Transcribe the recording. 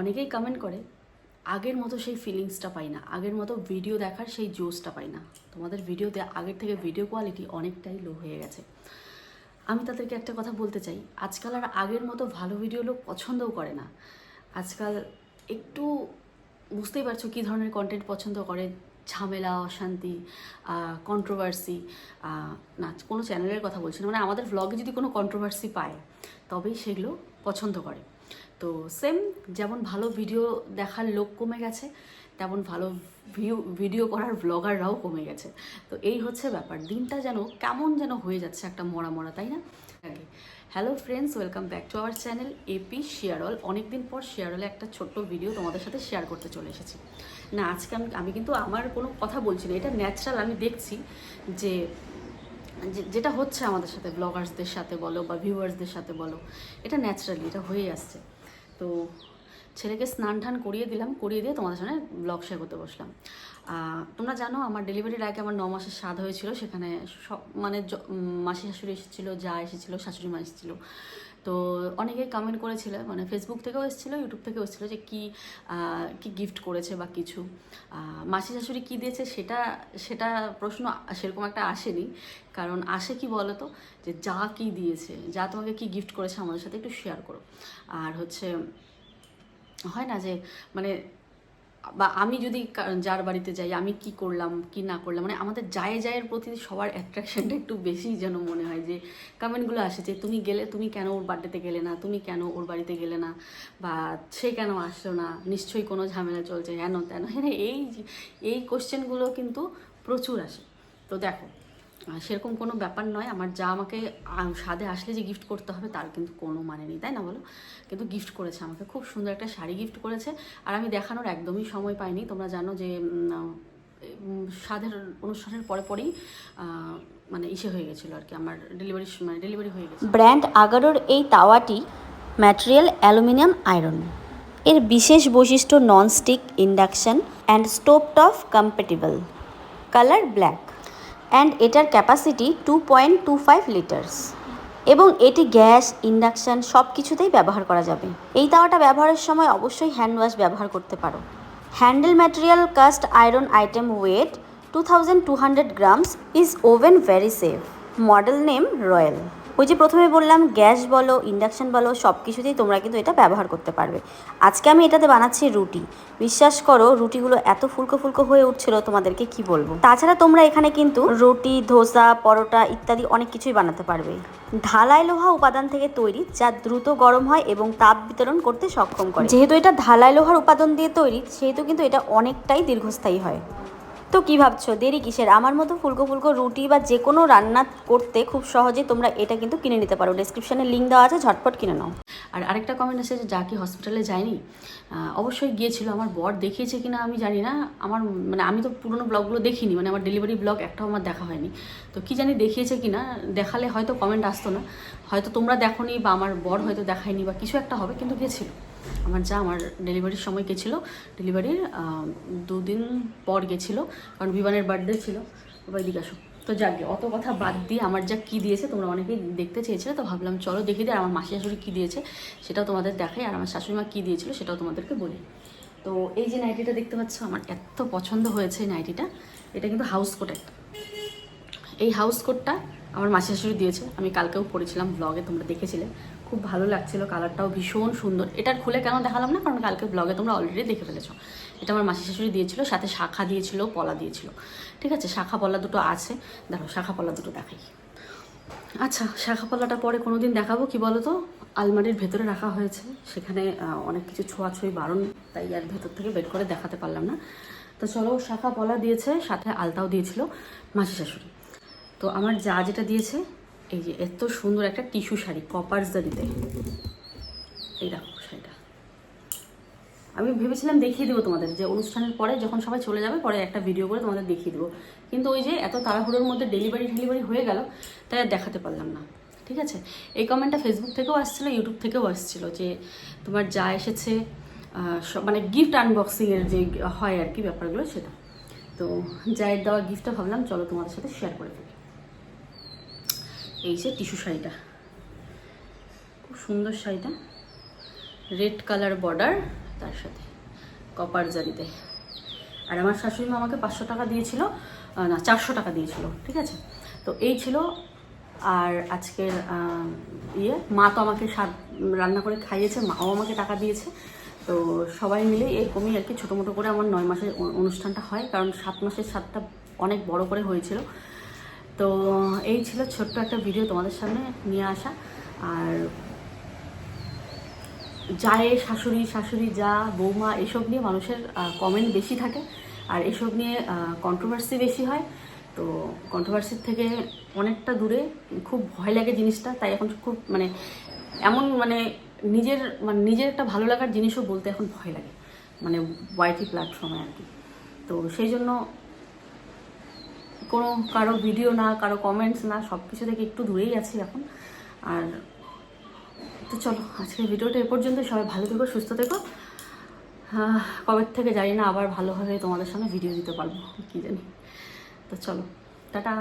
অনেকেই কমেন্ট করে, আগের মতো সেই ফিলিংসটা পাই না, আগের মতো ভিডিও দেখার সেই জোশটা পাই না। তোমাদের ভিডিওতে আগের থেকে ভিডিও কোয়ালিটি অনেকটাই লো হয়ে গেছে। আমি তাদেরকে একটা কথা বলতে চাই, আজকাল আর আগের মতো ভালো ভিডিও লোক পছন্দও করে না। আজকাল একটু বুঝতেই পারছ কী ধরনের কন্টেন্ট পছন্দ করে, ঝামেলা, অশান্তি কন্ট্রোভার্সি না, কোনো চ্যানেলের কথা বলছি না মানে আমাদের ভ্লগে যদি কোনো কন্ট্রোভার্সি পায়, তবেই সেগুলো পছন্দ করে। তো সেম যেমন ভালো ভিডিও দেখার লোক কমে গেছে, তেমন ভালো ভিউ ভিডিও করার ব্লগাররাও কমে গেছে। তো এই হচ্ছে ব্যাপার, দিনটা যেন কেমন যেন হয়ে যাচ্ছে একটা মরা মরা, তাই না? Hello friends welcome back to our channel AP শেয়ারল অনেকদিন পর শেয়ারলে একটা ছোট্ট ভিডিও তোমাদের সাথে শেয়ার করতে চলে এসেছি। না, আজকে আমি আমি কিন্তু আমার কোনো কথা বলছি না, এটা ন্যাচারাল আমি দেখছি যে- যেটা হচ্ছে আমাদের সাথে ব্লগার্সদের সাথে বলো বা ভিউয়ার্সদের সাথে বলো, এটা ন্যাচারালি এটা হয়েই আসছে। তো ছেলেকে স্নান টান করিয়ে দিলাম, করিয়ে দিয়ে তোমাদের সামনে ব্লগ শেয়ার করতে বসলাম। তোমরা জানো আমার ডেলিভারির আগে আমার ন মাসের স্বাদ হয়েছিল, সেখানে সব মানে মাসি শাশুড়ি এসেছিল, যা এসেছিল, শাশুড়ি মা এসেছিল। তো অনেকে কমেন্ট করেছিল মানে ফেসবুক থেকেও এসেছিল ইউটিউব থেকেও এসেছিল যে কি কী গিফট করেছে বা কিছু। মাসি শাশুড়ি কী দিয়েছে সেটা সেটা প্রশ্ন সেরকম একটা আসেনি। কারণ আসে কি বলো তো যে যা কি দিয়েছে, যা তোমাকে কি গিফট করেছে আমাদের সাথে একটু শেয়ার করো। আর হচ্ছে, হয় না যে মানে বা আমি যদি যার বাড়িতে যাই, আমি কি করলাম, কি না করলাম মানে আমাদের যায় যায়ের প্রতি সবার অ্যাট্রাকশনটা একটু বেশি যেন মনে হয় যে কমেন্টগুলো আসে যে, তুমি গেলে, তুমি কেন ওর বার্থডেতে গেলে না? তুমি কেন ওর বাড়িতে গেলে না? বা সে কেন আসলো না? নিশ্চয়ই কোনো ঝামেলা চলছে হেন তেন হ্যাঁ এই এই কোশ্চেনগুলো কিন্তু প্রচুর আসে। তো দেখো সেরকম কোনো ব্যাপার নয়। আমার যা আমাকে স্বাদে আসলে যে গিফট করতে হবে তার কিন্তু কোনো মানে নেই, তাই না বলো? কিন্তু গিফট করেছে আমাকে, খুব সুন্দর একটা শাড়ি গিফট করেছে। আর আমি দেখানোর একদমই সময় পাইনি। তোমরা জানো যে স্বাদের অনুষ্ঠানের পরে পরেই মানে ইসে হয়ে গেছিল আর কি। আমার ডেলিভারি মানে ডেলিভারি হয়ে গেছে। ব্র্যান্ড আগারোর এই তাওয়াটি ম্যাটেরিয়াল, অ্যালুমিনিয়াম, আয়রন। এর বিশেষ বৈশিষ্ট্য nonstick, induction, and stove top compatible. Colour black. And এটার capacity two point two five litres এবং এটি গ্যাস ইন্ডাকশান সব কিছুতেই ব্যবহার করা যাবে। এই তাওয়াটা ব্যবহারের সময় অবশ্যই হ্যান্ড ওয়াশ ব্যবহার করতে পারো। Handle material cast iron item weight two thousand two hundred grams is oven very safe model name royal ওই যে প্রথমে বললাম, গ্যাস বলো ইন্ডাকশান বলো সব কিছুতেই তোমরা কিন্তু এটা ব্যবহার করতে পারবে। আজকে আমি এটাতে বানাচ্ছি রুটি। বিশ্বাস করো, রুটিগুলো এত ফুলকো ফুলকো হয়ে উঠছিল, তোমাদেরকে কি বলব? তাছাড়া তোমরা এখানে কিন্তু রুটি, ধোসা, পরোটা ইত্যাদি অনেক কিছুই বানাতে পারবে। ঢালাই লোহা উপাদান থেকে তৈরি, যা দ্রুত গরম হয় এবং তাপ বিতরণ করতে সক্ষম করে। যেহেতু এটা ঢালাই লোহার উপাদান দিয়ে তৈরি, সেহেতু কিন্তু এটা অনেকটাই দীর্ঘস্থায়ী হয়। তো কি ভাবছ? দেরি কিসের? আমার মতো ফুলকো ফুলকো রুটি বা যে কোনো রান্না করতে খুব সহজে তোমরা এটা কিন্তু কিনে নিতে পারো। ডিসক্রিপশানে লিঙ্ক দেওয়া আছে, ঝটপট কিনে নাও। আর আরেকটা কমেন্ট আছে যে যা কি হসপিটালে যায়নি? অবশ্যই গিয়েছিল। আমার বর দেখিয়েছে কিনা আমি জানি না। আমার মানে আমি তো পুরনো ব্লগগুলো দেখিনি মানে আমার ডেলিভারি ব্লগ একটাও আমার দেখা হয়নি। তো কি জানি দেখিয়েছে কিনা, দেখালে হয়তো কমেন্ট আসতো না। হয়তো তোমরা দেখোনি বা আমার বর হয়তো দেখায়নি বা কিছু একটা হবে, কিন্তু গেছিল আমার যা, আমার ডেলিভারির সময় গেছিল ডেলিভারির দুদিন পর গেছিল কারণ বিমানের বার্থডে ছিল। ওবার এদিকে আসো। তো যাকে অত কথা বাদ দিয়ে আমার যা কী দিয়েছে তোমরা অনেকেই দেখতে চেয়েছিলে, তো ভাবলাম চলো দেখে আর আমার মাসি শাশুড়ি কী দিয়েছে সেটাও তোমাদের দেখাই আর আমার শাশুড়ি মা কী দিয়েছিল সেটাও তোমাদেরকে বলি। তো এই যে নাইটিটা দেখতে পাচ্ছ, আমার এত পছন্দ হয়েছে এই নাইটিটা, এটা কিন্তু হাউস কোট একটা। এই হাউস কোটটা আমার মাসি শাশুড়ি দিয়েছে, আমি কালকেও পড়েছিলাম ব্লগে তোমরা দেখেছিলে। খুব ভালো লাগছিল কালারটাও ভীষণ সুন্দর। এটার খুলে কেন দেখালাম না? কারণ কালকে ব্লগে তোমরা অলরেডি দেখে ফেলেছো। এটা আমার মাসি শাশুড়ি দিয়েছিল, সাথে শাখা দিয়েছিল, পলা দিয়েছিল। ঠিক আছে? শাখা পলা দুটো আছে। দেখো, শাখা পলা দুটো দেখাই। আচ্ছা শাখা পলাটা পরে কোনো দিন দেখাবো, কি বলো তো আলমারির ভেতরে রাখা হয়েছে। সেখানে অনেক কিছু ছোঁয়াছুঁই বারণ, তাই আর ভেতর থেকে বের করে দেখাতে পারলাম না। তো চলো, শাখা পলা দিয়েছে, সাথে আলতাও দিয়েছিল মাসি শাশুড়ি। তো আমার যা যেটা দিয়েছে এই যে এত সুন্দর একটা টিস্যু শাড়ি, কপার জারিতে। এই দেখো শাড়িটা। আমি ভেবেছিলাম দেখিয়ে দেবো তোমাদের যে অনুষ্ঠানের পরে যখন সবাই চলে যাবে, পরে একটা ভিডিও করে তোমাদের দেখিয়ে দেবো। কিন্তু ওই যে এত তাড়াহুড়োর মধ্যে ডেলিভারি ডেলিভারি হয়ে গেল, তাই আর দেখাতে পারলাম না। ঠিক আছে? এই কমেন্টটা ফেসবুক থেকেও আসছিল ইউটিউব থেকেও আসছিল যে তোমার যা এসেছে মানে গিফট আনবক্সিংয়ের যে হয় আর কি ব্যাপারগুলো সেটা। তো জায়ের দেওয়া গিফটটা ভাবলাম, চলো তোমাদের সাথে শেয়ার করে ফেলি। এই যে টিস্যু শাড়িটা। খুব সুন্দর শাড়িটা। রেড কালার বর্ডার, তার সাথে কপার জারিতে। আর আমার শাশুড়ি আমাকে পাঁচশো টাকা দিয়েছিল না, চারশো টাকা দিয়েছিল, ঠিক আছে? তো এই ছিল, আর আজকের ইয়ে মা তো আমাকে স্বাদ রান্না করে খাইয়েছে, মাও আমাকে টাকা দিয়েছে। তো সবাই মিলে এরকমই আর কি ছোটো মোটো করে আমার নয় মাসের অনুষ্ঠানটা হয়, কারণ সাত মাসের সাতটা অনেক বড় করে হয়েছিল। তো এই ছিল ছোট্ট একটা ভিডিও তোমাদের সামনে নিয়ে আসা। আর জায়ে শাশুড়ি শাশুড়ি যা, বৌমা, এসব নিয়ে মানুষের কমেন্ট বেশি থাকে। আর এসব নিয়ে কন্ট্রোভার্সি বেশি হয়। তো কন্ট্রোভার্সির থেকে অনেকটা দূরে। খুব ভয় লাগে জিনিসটা। তাই এখন খুব মানে এমন মানে নিজের মানে নিজের একটা ভালো লাগার জিনিসও বলতে এখন ভয় লাগে। মানে ওয়াইটি প্ল্যাটফর্মে আর কি। তো সেই জন্য কোনো কারও ভিডিও না, কারও কমেন্টস না সব কিছু থেকে একটু দূরেই আছি এখন। আর তো চলো, আজকের ভিডিওটা এ পর্যন্ত সবাই ভালো থেকো, সুস্থ থেকো। কবে থেকে জানি না আবার ভালোভাবে তোমাদের সামনে ভিডিও দিতে পারব, কি জানি। তো চলো, টাটা।